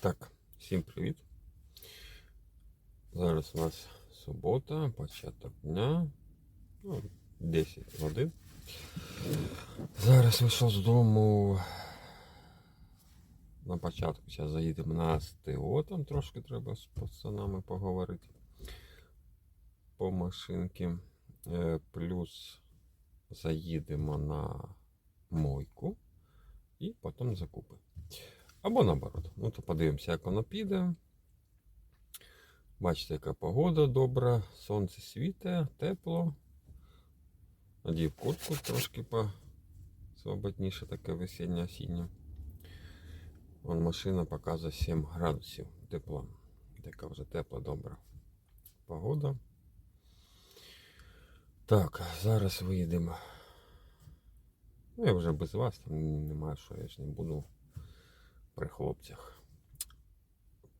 Так, всім привіт. Зараз у нас субота, початок дня. Ну, 10 годин. Зараз вийшов з дому. На початку зараз заїдемо на СТО, там трошки треба з пацанами поговорити по машинки. Е, Плюс заїдемо на мойку і потім закупи. Або наоборот. Ну, то подивимося, як воно піде. Бачите, яка погода добра, сонце світе, тепло. Надів куртку трошки по свободніше, таке весіннє осіннє. Вон машина показує 7 градусів тепла. Така вже тепла, добра погода. Так, зараз виїдемо. Ну, я вже без вас, там немає що, я ж не буду при хлопцях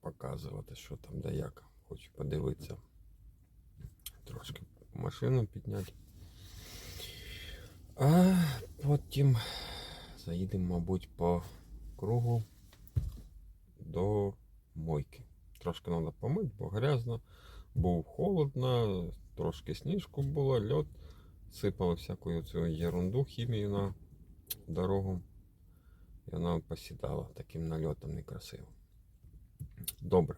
показувати, що там де як. Хочу подивитися. Трошки машину підняти. А потім заїдемо, мабуть, по кругу до мойки. Трошки треба помити, бо грязно, був холодно, трошки сніжку було, льот, сипали всяку цю ерунду, хімію на дорогу. І вона посідала таким нальотом некрасиво. Добре.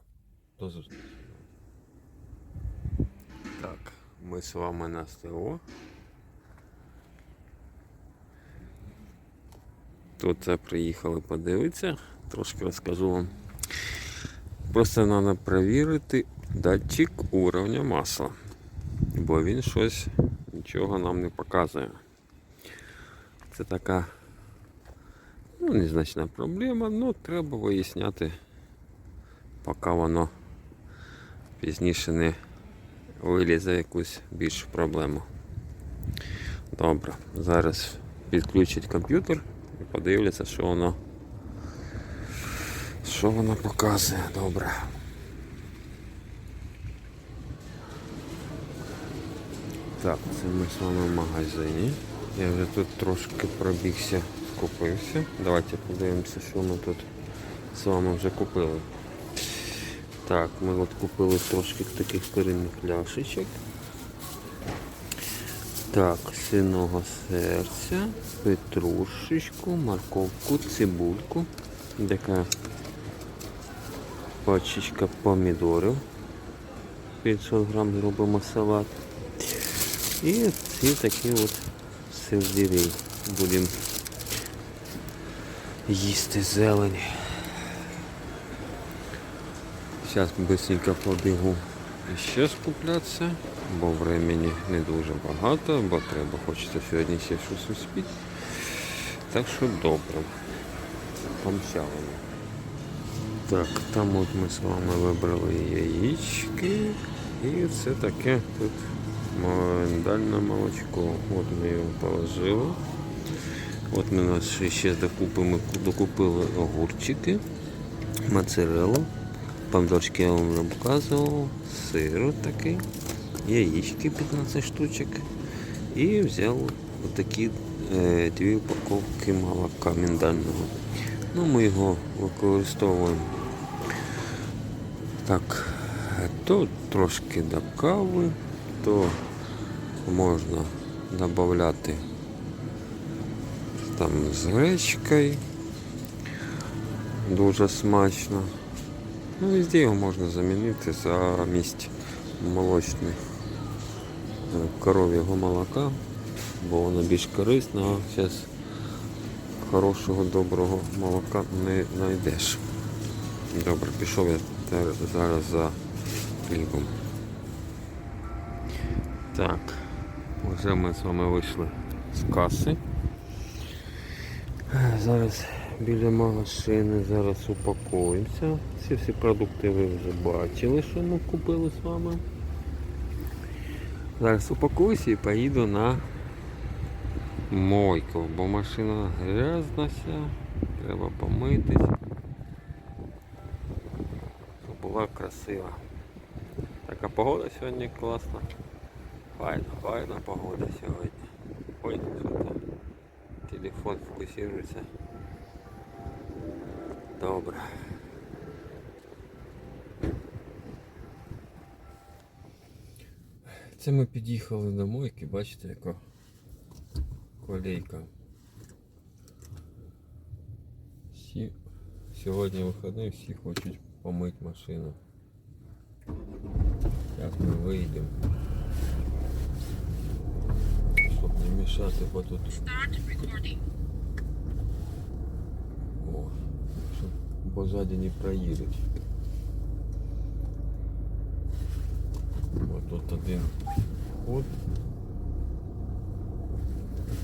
До зустрічі. Так, ми з вами на СТО. Тут е, приїхали подивитися, трошки розкажу вам. Просто треба перевірити датчик уровня масла. Бо він щось нічого нам не показує. Це така ну, незначна проблема, але треба виясняти, поки воно пізніше не вилізе якусь більшу проблему. Добре, зараз підключить комп'ютер і подивляться, що воно що воно показує. Добре. Так, це ми з вами в магазині. Я вже тут трошки пробігся, скупився. Давайте подивимося, що ми тут з вами вже купили. Так, ми от купили трошки таких куриних ляшечок. Так, синого серця, петрушечку, морковку, цибульку. Така пачечка помідорів. 500 грам зробимо салат. І ці такі от сельдерей будемо їсти зелень. Зараз быстренько побігу ще скуплятися, бо времени не дуже багато, бо треба хочеться сьогодні ще щось успіти. Так що добре. Помчали. Так, там от ми з вами вибрали яєчки. І це таке тут миндальне молочко. От ми його положили. От ми нас ще докупимо, докупили огурчики, моцареллу. Помидорчики я вам показував, сир такий, яєчки 15 штучок. І взяв отакі е, дві упаковки молока міндального. Ну, ми його використовуємо так, то трошки до кави, то можна додати там з гречкою. Дуже смачно. Ну, везде його можна замінити замість молочних е, коров'ягого молока, бо воно більш корисне, а зараз хорошого доброго молока не знайдеш. Добре, пішов я зараз за хлібом. Так, вже ми з вами вийшли з каси. Зараз біля машини зараз упакуємося. Всі всі продукти ви вже бачили, що ми купили з вами. Зараз упакуюся і поїду на мойку, бо машина грязна вся, треба помитись. Щоб була красива. Така погода сьогодні класна. Файна, файна погода сьогодні. Ой. телефон фокусируется. Добро. Це ми під'їхали до мойки, бачите, яка колейка. Всі сьогодні вихідний, всі хочуть помити машину. Зараз ми вийдемо. Щоб не мішати, бо тут Start recording. О, щоб бо ззаді не проїдуть. Ось тут один вход.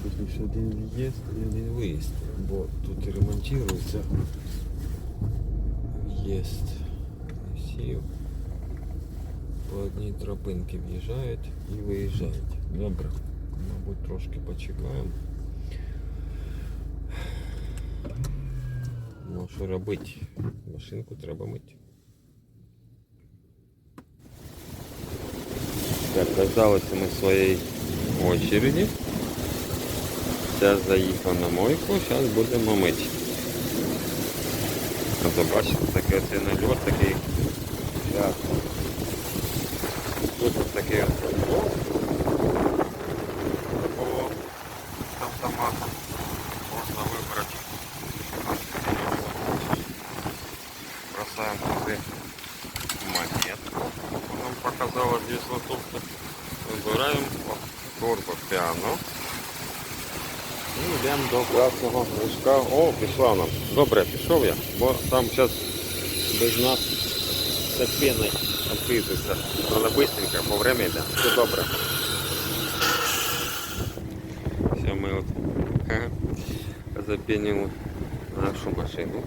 Точніше один в'їзд і один виїзд. Бо тут і ремонтується в'їзд. І Всі по одній тропинці в'їжджають і виїжджають. Добре. Мабуть, трошки почекаємо. Ну, що робити? Машинку треба мити. Так, дождалися ми своєї очереді. Зараз заїхав на мойку, зараз будемо мити. А то бачите, такий оцей нальот такий. Так. Тут ось такий турбо піано. І йдемо до класного мішка. О, пішла нам. Добре, пішов я, бо там зараз без нас піною обписується. Але швидко, по время йде. Все добре. Все, ми от запінили нашу машину.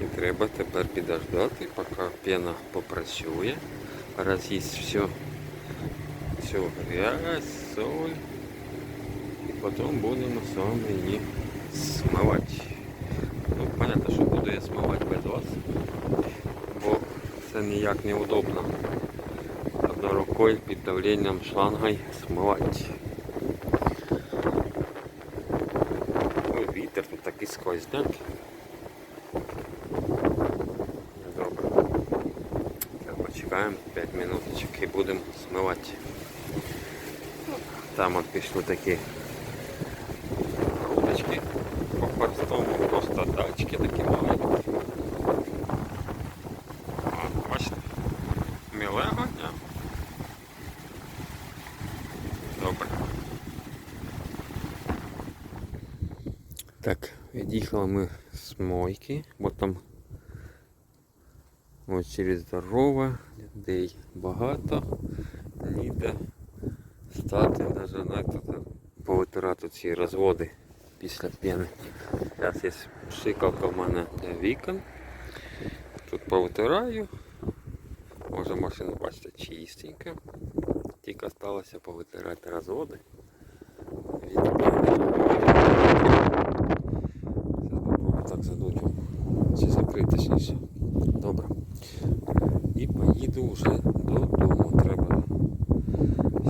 І треба тепер підождати, поки пена попрацює, роз'їсть все, всю грязь, соль. І потім будемо з вами її смивати. Ну, понятно, що буду я смивати без вас, бо це ніяк не удобно. Одною рукою під давленням шлангою смивати. Ой, вітер тут такий сквозняк. Добре. Так, почекаємо 5 минуточок і будемо смивати. Там от пішли такі рудочки по-простому, просто датчики такі маленькі. О, Бачите? Мілего дня. Добре. Так, від'їхали ми з мойки, бо там ось через людей багато, ніде стати, навіть навіть повитирати ці розводи після п'яни. Зараз є шикалка в мене для вікон. Тут повитираю. Може машина, бачите, чистенька. Тільки залишилося повитирати розводи. Зараз попробую так задуть. Чи закрити точніше. Добре. І поїду вже додому. Треба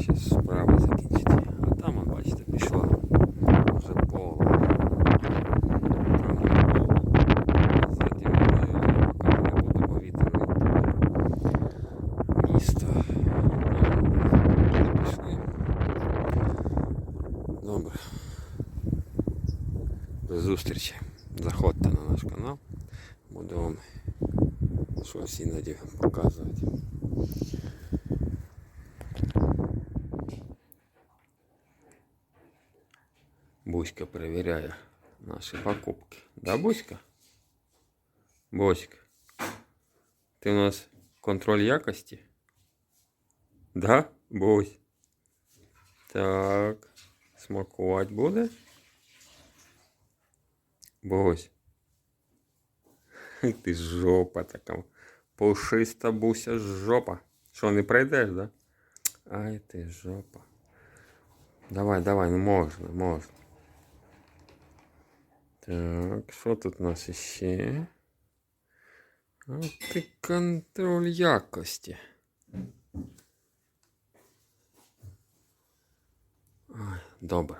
ще справи закінчити. А там, бачите, пішла вже поле. Ззаді мене вже поки не буде повітряний місто. Добре. До зустрічі. Заходьте на наш канал. Вам щось іноді показувати. Буська перевіряє наші покупки. Да, Буська? Буська. Ти у нас контроль якості? Да, Бусь? Так. Смакувати буде? Бусь. Ти жопа така. Пушиста буся жопа. Що, не пройдеш, да? Ай ти жопа. Давай, давай, ну можна, можна. Так, що тут у нас іще? От ти контроль якості. Ой, добре.